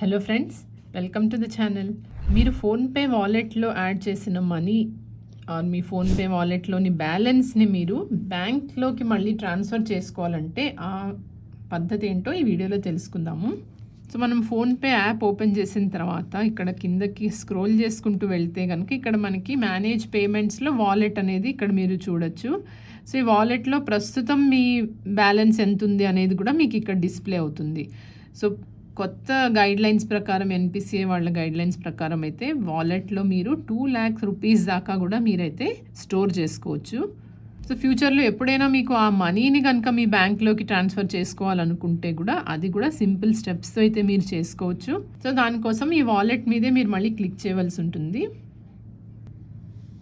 Hello friends welcome to the channel. మీరు PhonePe వాలెట్లో add చేసిన మనీ ఆర్ మీ ఫోన్పే వాలెట్లోని బ్యాలెన్స్ని మీరు బ్యాంక్లోకి మళ్ళీ ట్రాన్స్ఫర్ చేసుకోవాలంటే ఆ పద్ధతి ఏంటో ఈ వీడియోలో తెలుసుకుందాము. సో మనం ఫోన్పే యాప్ ఓపెన్ చేసిన తర్వాత ఇక్కడ కిందకి స్క్రోల్ చేసుకుంటూ వెళ్తే కనుక ఇక్కడ మనకి మేనేజ్ పేమెంట్స్లో వాలెట్ అనేది ఇక్కడ మీరు చూడొచ్చు. సో ఈ వాలెట్లో ప్రస్తుతం మీ బ్యాలెన్స్ ఎంత ఉంది అనేది కూడా మీకు ఇక్కడ డిస్ప్లే అవుతుంది. సో కొత్త గైడ్ లైన్స్ ప్రకారం ఎన్పిసిఏ వాళ్ళ గైడ్ లైన్స్ ప్రకారం అయితే వాలెట్లో మీరు టూ ల్యాక్స్ రూపీస్ దాకా కూడా మీరైతే స్టోర్ చేసుకోవచ్చు. సో ఫ్యూచర్లో ఎప్పుడైనా మీకు ఆ మనీని కనుక మీ బ్యాంక్లోకి ట్రాన్స్ఫర్ చేసుకోవాలనుకుంటే కూడా అది కూడా సింపుల్ స్టెప్స్తో అయితే మీరు చేసుకోవచ్చు. సో దానికోసం ఈ వాలెట్ మీదే మీరు మళ్ళీ క్లిక్ చేయవలసి ఉంటుంది.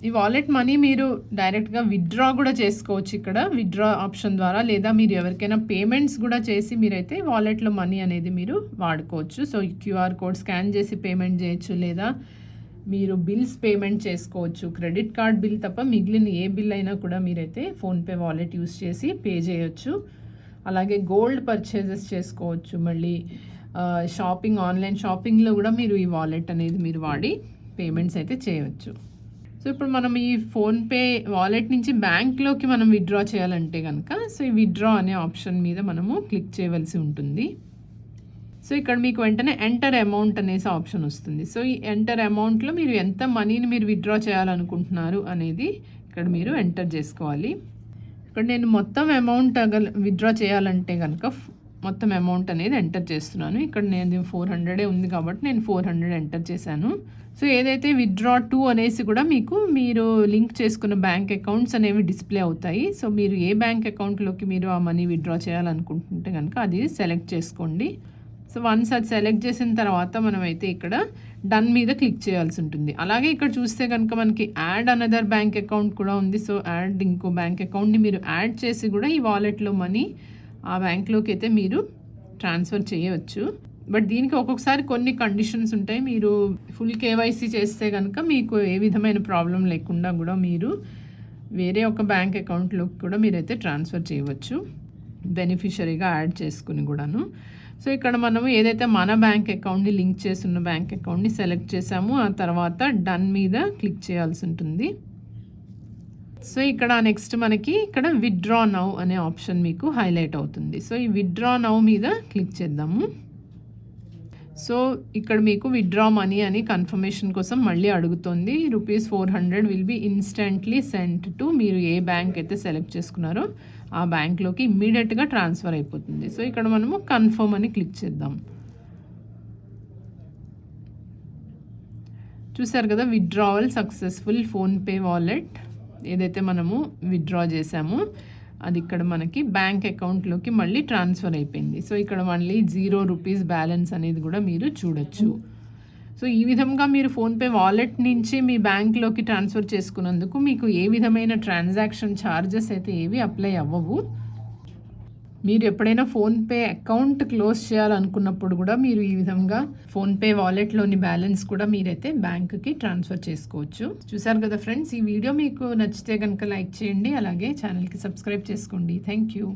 ఈ వాలెట్ మనీ మీరు డైరెక్ట్గా విత్డ్రా కూడా చేసుకోవచ్చు ఇక్కడ. విత్డ్రా ఆప్షన్ ద్వారా లేదా మీరు ఎవరికైనా పేమెంట్స్ కూడా చేసి మీరైతే వాలెట్లో మనీ అనేది మీరు వాడుకోవచ్చు. సో ఈ క్యూఆర్ కోడ్ స్కాన్ చేసి పేమెంట్ చేయొచ్చు లేదా మీరు బిల్స్ పేమెంట్ చేసుకోవచ్చు. క్రెడిట్ కార్డ్ బిల్ తప్ప మిగిలిన ఏ బిల్ అయినా కూడా మీరైతే ఫోన్పే వాలెట్ యూస్ చేసి పే చేయొచ్చు. అలాగే గోల్డ్ పర్చేజెస్ చేసుకోవచ్చు. మళ్ళీ షాపింగ్ ఆన్లైన్ షాపింగ్లో కూడా మీరు ఈ వాలెట్ అనేది మీరు వాడి పేమెంట్స్ అయితే చేయవచ్చు సో ఇప్పుడు మనం ఈ ఫోన్పే వాలెట్ నుంచి బ్యాంక్లోకి మనం విత్డ్రా చేయాలంటే కనుక సో ఈ విత్డ్రా అనే ఆప్షన్ మీద మనము క్లిక్ చేయవలసి ఉంటుంది. సో ఇక్కడ మీకు వెంటనే ఎంటర్ అమౌంట్ అనేసి ఆప్షన్ వస్తుంది. సో ఈ ఎంటర్ అమౌంట్లో మీరు ఎంత మనీని మీరు విత్డ్రా చేయాలనుకుంటున్నారు అనేది ఇక్కడ మీరు ఎంటర్ చేసుకోవాలి. ఇక్కడ నేను మొత్తం అమౌంట్ విత్డ్రా చేయాలంటే కనుక మొత్తం అమౌంట్ అనేది ఎంటర్ చేస్తున్నాను. ఇక్కడ నేను ఫోర్ హండ్రెడే ఉంది కాబట్టి నేను ఫోర్ హండ్రెడ్ ఎంటర్ చేశాను. సో ఏదైతే విత్డ్రా టూ అనేసి కూడా మీకు మీరు లింక్ చేసుకున్న బ్యాంక్ అకౌంట్స్ అనేవి డిస్ప్లే అవుతాయి. సో మీరు ఏ బ్యాంక్ అకౌంట్లోకి మీరు ఆ మనీ విత్డ్రా చేయాలనుకుంటుంటే కనుక అది సెలెక్ట్ చేసుకోండి. సో వన్స్ అది సెలెక్ట్ చేసిన తర్వాత మనమైతే ఇక్కడ డన్ మీద క్లిక్ చేయాల్సి ఉంటుంది. అలాగే ఇక్కడ చూస్తే కనుక మనకి యాడ్ అనదర్ బ్యాంక్ అకౌంట్ కూడా ఉంది. సో యాడ్ ఇంకో బ్యాంక్ అకౌంట్ని మీరు యాడ్ చేసి కూడా ఈ వాలెట్లో మనీ ఆ బ్యాంక్లోకి అయితే మీరు ట్రాన్స్ఫర్ చేయవచ్చు. బట్ దీనికి ఒక్కొక్కసారి కొన్ని కండిషన్స్ ఉంటాయి. మీరు ఫుల్ కేవైసీ చేస్తే కనుక మీకు ఏ విధమైన ప్రాబ్లం లేకుండా కూడా మీరు వేరే ఒక బ్యాంక్ అకౌంట్లోకి కూడా మీరైతే ట్రాన్స్ఫర్ చేయవచ్చు. బెనిఫిషరీగా యాడ్ చేసుకుని కూడాను. సో ఇక్కడ మనము ఏదైతే మన బ్యాంక్ అకౌంట్ని లింక్ చేస్తున్న బ్యాంక్ అకౌంట్ని సెలెక్ట్ చేసామో ఆ తర్వాత డన్ మీద క్లిక్ చేయాల్సి ఉంటుంది. సో ఇక్కడ నెక్స్ట్ మనకి ఇక్కడ విత్డ్రా నౌ అనే ఆప్షన్ మీకు హైలైట్ అవుతుంది. సో ఈ విత్డ్రా నౌ మీద క్లిక్ చేద్దాము. సో ఇక్కడ మీకు విత్డ్రా మనీ అని కన్ఫర్మేషన్ కోసం మళ్ళీ అడుగుతుంది. Rupees four hundred will be instantly sent to మీరు ఏ బ్యాంక్ అయితే సెలెక్ట్ చేసుకున్నారో ఆ బ్యాంక్లోకి ఇమ్మీడియట్గా ట్రాన్స్ఫర్ అయిపోతుంది. సో ఇక్కడ మనము కన్ఫర్మ్ అని క్లిక్ చేద్దాం. చూసారు కదా విత్డ్రావల్ సక్సెస్ఫుల్ ఫోన్పే వాలెట్ ఏదైతే మనము విత్డ్రా చేసామో అది ఇక్కడ మనకి బ్యాంక్ అకౌంట్లోకి మళ్ళీ ట్రాన్స్ఫర్ అయిపోయింది. సో ఇక్కడ మళ్ళీ జీరో రూపీస్ బ్యాలెన్స్ అనేది కూడా మీరు చూడొచ్చు. సో ఈ విధంగా మీరు ఫోన్పే వాలెట్ నుంచి మీ బ్యాంక్లోకి ట్రాన్స్ఫర్ చేసుకున్నందుకు మీకు ఏ విధమైన ట్రాన్సాక్షన్ ఛార్జెస్ అయితే ఏవి అప్లై అవ్వవు. మీరు ఎప్పుడైనా ఫోన్పే అకౌంట్ క్లోజ్ చేయాలనుకున్నప్పుడు కూడా మీరు ఈ విధంగా ఫోన్పే వాలెట్లోని బ్యాలెన్స్ కూడా మీరైతే బ్యాంకుకి ట్రాన్స్ఫర్ చేసుకోవచ్చు. చూసారు కదా ఫ్రెండ్స్ ఈ వీడియో మీకు నచ్చితే కనుక లైక్ చేయండి అలాగే ఛానల్కి సబ్స్క్రైబ్ చేసుకోండి. Thank you